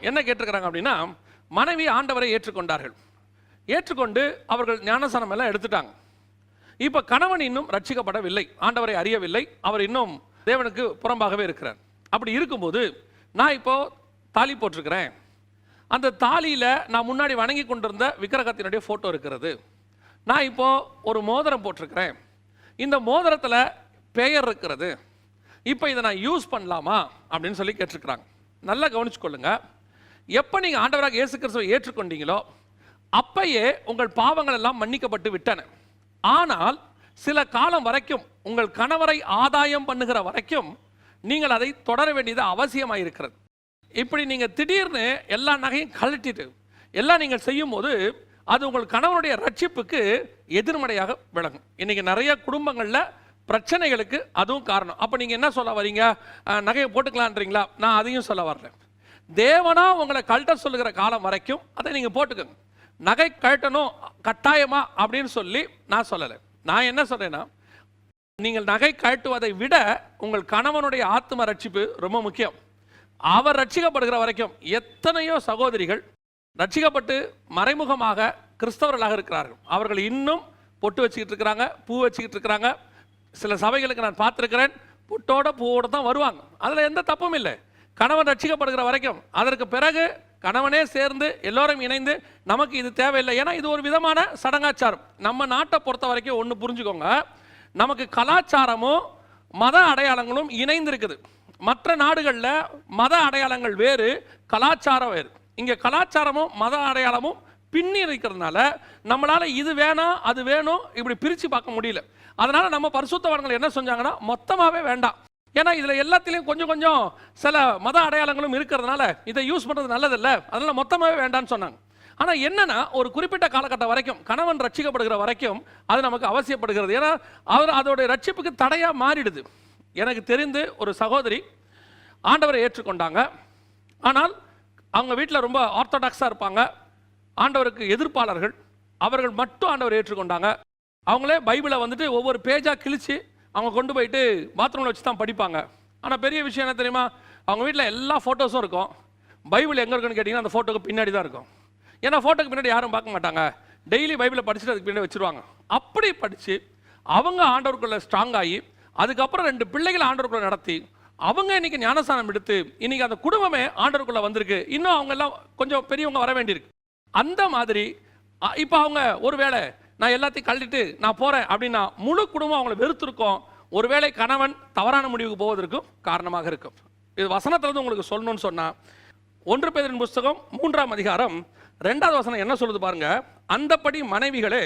என்ன கேட்டிருக்கிறாங்க அப்படின்னா மனைவி ஆண்டவரை ஏற்றுக்கொண்டார்கள். ஏற்றுக்கொண்டு அவர்கள் ஞானசனம் எல்லாம் எடுத்துட்டாங்க. இப்போ கணவன் இன்னும் ரட்சிக்கப்படவில்லை ஆண்டவரை அறியவில்லை அவர் இன்னும் தேவனுக்கு புறம்பாகவே இருக்கிறார். அப்படி இருக்கும்போது நான் இப்போ தாலி போட்டிருக்கிறேன். அந்த தாலியில் நான் முன்னாடி வணங்கி கொண்டிருந்த விக்கிரகத்தினுடைய ஃபோட்டோ இருக்கிறது. நான் இப்போ ஒரு மோதிரம் போட்டிருக்கிறேன். இந்த மோதிரத்தில் பெயர் இருக்கிறது. இப்போ இதை நான் யூஸ் பண்ணலாமா? அப்படின்னு சொல்லி கேட்டிருக்கிறாங்க. நல்லா கவனிச்சுக்கொள்ளுங்க. எப்போ நீங்கள் ஆண்டவராக இயேசு கிறிஸ்துவை ஏற்றுக்கொண்டீங்களோ அப்பயே உங்கள் பாவங்கள் எல்லாம் மன்னிக்கப்பட்டு விட்டன. ஆனால் சில காலம் வரைக்கும் உங்கள் கணவரை ஆதாயம் பண்ணுகிற வரைக்கும் நீங்கள் அதை தொடர வேண்டியது அவசியமாக இருக்கிறது. இப்படி நீங்கள் திடீர்னு எல்லா நகையும் கழட்டிட்டு எல்லாம் நீங்கள் செய்யும்போது அது உங்கள் கணவனுடைய ரட்சிப்புக்கு எதிர்மறையாக விளங்கும். இன்றைக்கி நிறைய குடும்பங்களில் பிரச்சனைகளுக்கு அதுவும் காரணம். அப்போ நீங்கள் என்ன சொல்ல வரீங்க? நகையை போட்டுக்கலான்றீங்களா? நான் அதையும் சொல்ல வர்றேன் தேவனா உங்களை கழட்ட சொல்லுகிற காலம் வரைக்கும் அதை நீங்கள் போட்டுக்கோங்க. நகை கழட்டணும் கட்டாயமா அப்படின்னு சொல்லி நான் சொல்லலை. நான் என்ன சொல்றேன்னா நீங்கள் நகை கழட்டுவதை விட உங்கள் கணவனுடைய ஆத்ம ரட்சிப்பு ரொம்ப முக்கியம். அவர் ரட்சிக்கப்படுகிற வரைக்கும் எத்தனையோ சகோதரிகள் ரட்சிக்கப்பட்டு மறைமுகமாக கிறிஸ்தவர்களாக இருக்கிறார்கள். அவர்கள் இன்னும் பொட்டு வச்சுக்கிட்டு இருக்கிறாங்க பூ வச்சுக்கிட்டு இருக்கிறாங்க. சில சபைகளுக்கு நான் பார்த்துருக்கிறேன் பொட்டோட பூவோட தான் வருவாங்க. அதில் எந்த தப்பும் இல்லை. கணவன் ரட்சிக்கப்படுகிற வரைக்கும் அதற்கு பிறகு கணவனே சேர்ந்து எல்லோரும் இணைந்து நமக்கு இது தேவையில்லை. ஏன்னா இது ஒரு விதமான சடங்காச்சாரம். நம்ம நாட்டை பொறுத்த வரைக்கும் ஒன்று புரிஞ்சுக்கோங்க. நமக்கு கலாச்சாரமும் மத அடையாளங்களும் இணைந்திருக்குது. மற்ற நாடுகளில் மத அடையாளங்கள் வேறு கலாச்சாரம் வேறு. இங்கே கலாச்சாரமும் மத அடையாளமும் பின்னி இருக்கிறதுனால நம்மளால இது வேணாம் அது வேணும் இப்படி பிரித்து பார்க்க முடியல. அதனால் நம்ம பரிசுத்தவான்கள் என்ன செஞ்சாங்கன்னா மொத்தமாகவே வேண்டாம். ஏன்னா இதில் எல்லாத்துலேயும் கொஞ்சம் கொஞ்சம் சில மத அடையாளங்களும் இருக்கிறதுனால இதை யூஸ் பண்ணுறது நல்லதில்ல. அதனால் மொத்தமாகவே வேண்டாம்னு சொன்னாங்க. ஆனால் என்னன்னா ஒரு குறிப்பிட்ட காலகட்டம் வரைக்கும் கணவன் ரட்சிக்கப்படுகிற வரைக்கும் அது நமக்கு அவசியப்படுகிறது. ஏன்னா அவர் அதோடைய ரட்சிப்புக்கு தடையாக மாறிடுது. எனக்கு தெரிந்து ஒரு சகோதரி ஆண்டவரை ஏற்றுக்கொண்டாங்க. ஆனால் அவங்க வீட்டில் ரொம்ப ஆர்த்தடாக்ஸாக இருப்பாங்க. ஆண்டவருக்கு எதிர்ப்பாளர்கள். அவர்கள் மட்டும் ஆண்டவரை ஏற்றுக்கொண்டாங்க. அவங்களே பைபிளை வந்துட்டு ஒவ்வொரு பேஜாக கிழித்து அவங்க கொண்டு போயிட்டு பாத்ரூமில் வச்சு தான் படிப்பாங்க. ஆனால் பெரிய விஷயம் என்ன தெரியுமா? அவங்க வீட்டில் எல்லா ஃபோட்டோஸும் இருக்கும். பைபிள் எங்கே இருக்குன்னு கேட்டிங்கன்னா அந்த ஃபோட்டோக்கு பின்னாடி தான் இருக்கும். ஏன்னா ஃபோட்டோக்கு பின்னாடி யாரும் பார்க்க மாட்டாங்க. டெய்லி பைபிளை படிச்சுட்டு அதுக்கு பின்னாடி வச்சுருவாங்க. அப்படி படித்து அவங்க ஆண்டவருக்குள்ளே ஸ்ட்ராங் ஆகி அதுக்கப்புறம் ரெண்டு பிள்ளைகள் ஆண்டவருக்குள்ளே நடத்தி அவங்க இன்னைக்கு ஞானஸ்தானம் எடுத்து இன்னைக்கு அந்த குடும்பமே ஆண்டவருக்குள்ளே வந்திருக்கு. இன்னும் அவங்க எல்லாம் கொஞ்சம் பெரியவங்க வர வேண்டியிருக்கு. அந்த மாதிரி இப்போ அவங்க ஒருவேளை நான் எல்லாத்தையும் கழட்டிட்டு நான் போகிறேன் அப்படின்னா முழு குடும்பம் அவங்கள வெறுத்திருக்கோம். ஒருவேளை கணவன் தவறான முடிவுக்கு போவதற்கும் காரணமாக இருக்கும். இது வசனத்தில் இருந்து உங்களுக்கு சொல்லணும்னு சொன்னால் ஒன்று பேரின் புஸ்தகம் மூன்றாம் அதிகாரம் ரெண்டாவது வசனம் என்ன சொல்லுது பாருங்க? அந்தப்படி மனைவிகளே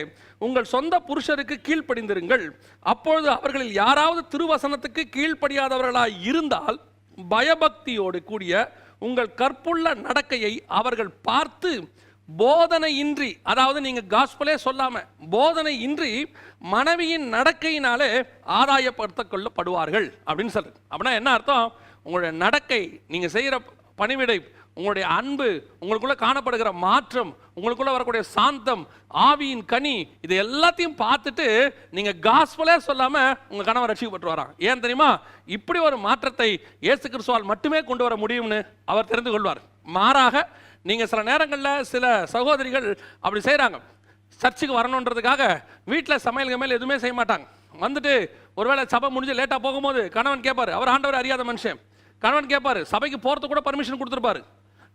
உங்கள் சொந்த புருஷருக்கு கீழ்ப்படிந்திருங்கள். அப்பொழுது அவர்களில் யாராவது திருவசனத்துக்கு கீழ்ப்படியாதவர்களாய் இருந்தால் பயபக்தியோடு கூடிய உங்கள் கற்புள்ள நடக்கையை அவர்கள் பார்த்து போதனை இன்றி அதாவது நீங்கள் காஸ்பலே சொல்லாம போதனையின்றி மனைவியின் நடக்கையினாலே ஆதாயப்படுத்த கொள்ளப்படுவார்கள் அப்படின்னு சொல்றது. அப்படின்னா என்ன அர்த்தம்? உங்களுடைய நடக்கை நீங்கள் செய்கிற பணிவிடை உங்களுடைய அன்பு உங்களுக்குள்ளே காணப்படுகிற மாற்றம் உங்களுக்குள்ள வரக்கூடிய சாந்தம் ஆவியின் கனி இது எல்லாத்தையும் பார்த்துட்டு நீங்கள் காஸ்பலே சொல்லாமல் உங்கள் கணவர் ரசிக்கப்பட்டு வரான் ஏன் தெரியுமா? இப்படி ஒரு மாற்றத்தை இயேசு கிறிஸ்துவால் மட்டுமே கொண்டு வர முடியும்னு அவர் தெரிந்து கொள்வார். மாறாக நீங்கள் சில நேரங்களில் சில சகோதரிகள் அப்படி செய்கிறாங்க சர்ச்சுக்கு வரணுன்றதுக்காக வீட்டில் சமையல் கமையல் எதுவுமே செய்ய மாட்டாங்க. வந்துட்டு ஒருவேளை சபை முடிஞ்சு லேட்டாக போகும்போது கணவன் கேட்பார் அவர் ஆண்டவர் அறியாத மனுஷன். கணவன் கேட்பார் சபைக்கு போகிறதுக்கு கூட பர்மிஷன் கொடுத்துருப்பாரு.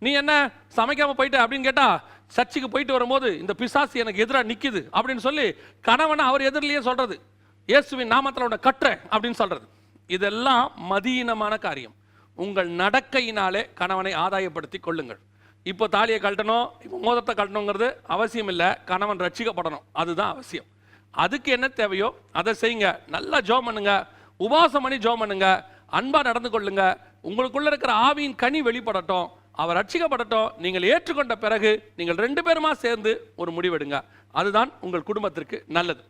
நீ என்ன சமைக்காமல் போயிட்ட அப்படின்னு கேட்டால் சர்ச்சுக்கு போயிட்டு வரும்போது இந்த பிசாசு எனக்கு எதிராக நிற்கிது அப்படின்னு சொல்லி கணவனை அவர் எதிரிலேயே சொல்கிறது இயேசுவின் நாமத்தில் உன்னை கட்டுறேன் அப்படின்னு சொல்கிறது இதெல்லாம் மதியீனமான காரியம். உங்கள் நடக்கையினாலே கணவனை ஆதாயப்படுத்தி கொள்ளுங்கள். இப்போ தாலியை கழட்டணும் இப்போ மோதத்தை கழட்டணுங்கிறது அவசியம் இல்லை. கணவன் ரட்சிக்கப்படணும். அதுதான் அவசியம். அதுக்கு என்ன தேவையோ அதை செய்யுங்க. நல்லா ஜோம் பண்ணுங்க. உபாசம் பண்ணி ஜோம் பண்ணுங்க. அன்பா நடந்து கொள்ளுங்க. உங்களுக்குள்ள இருக்கிற ஆவியின் கனி வெளிப்படட்டும். அவர் ரட்சிக்கப்படட்டும். நீங்கள் ஏற்றுக்கொண்ட பிறகு நீங்கள் ரெண்டு பேருமா சேர்ந்து ஒரு முடிவெடுங்க. அதுதான் உங்கள் குடும்பத்திற்கு நல்லது.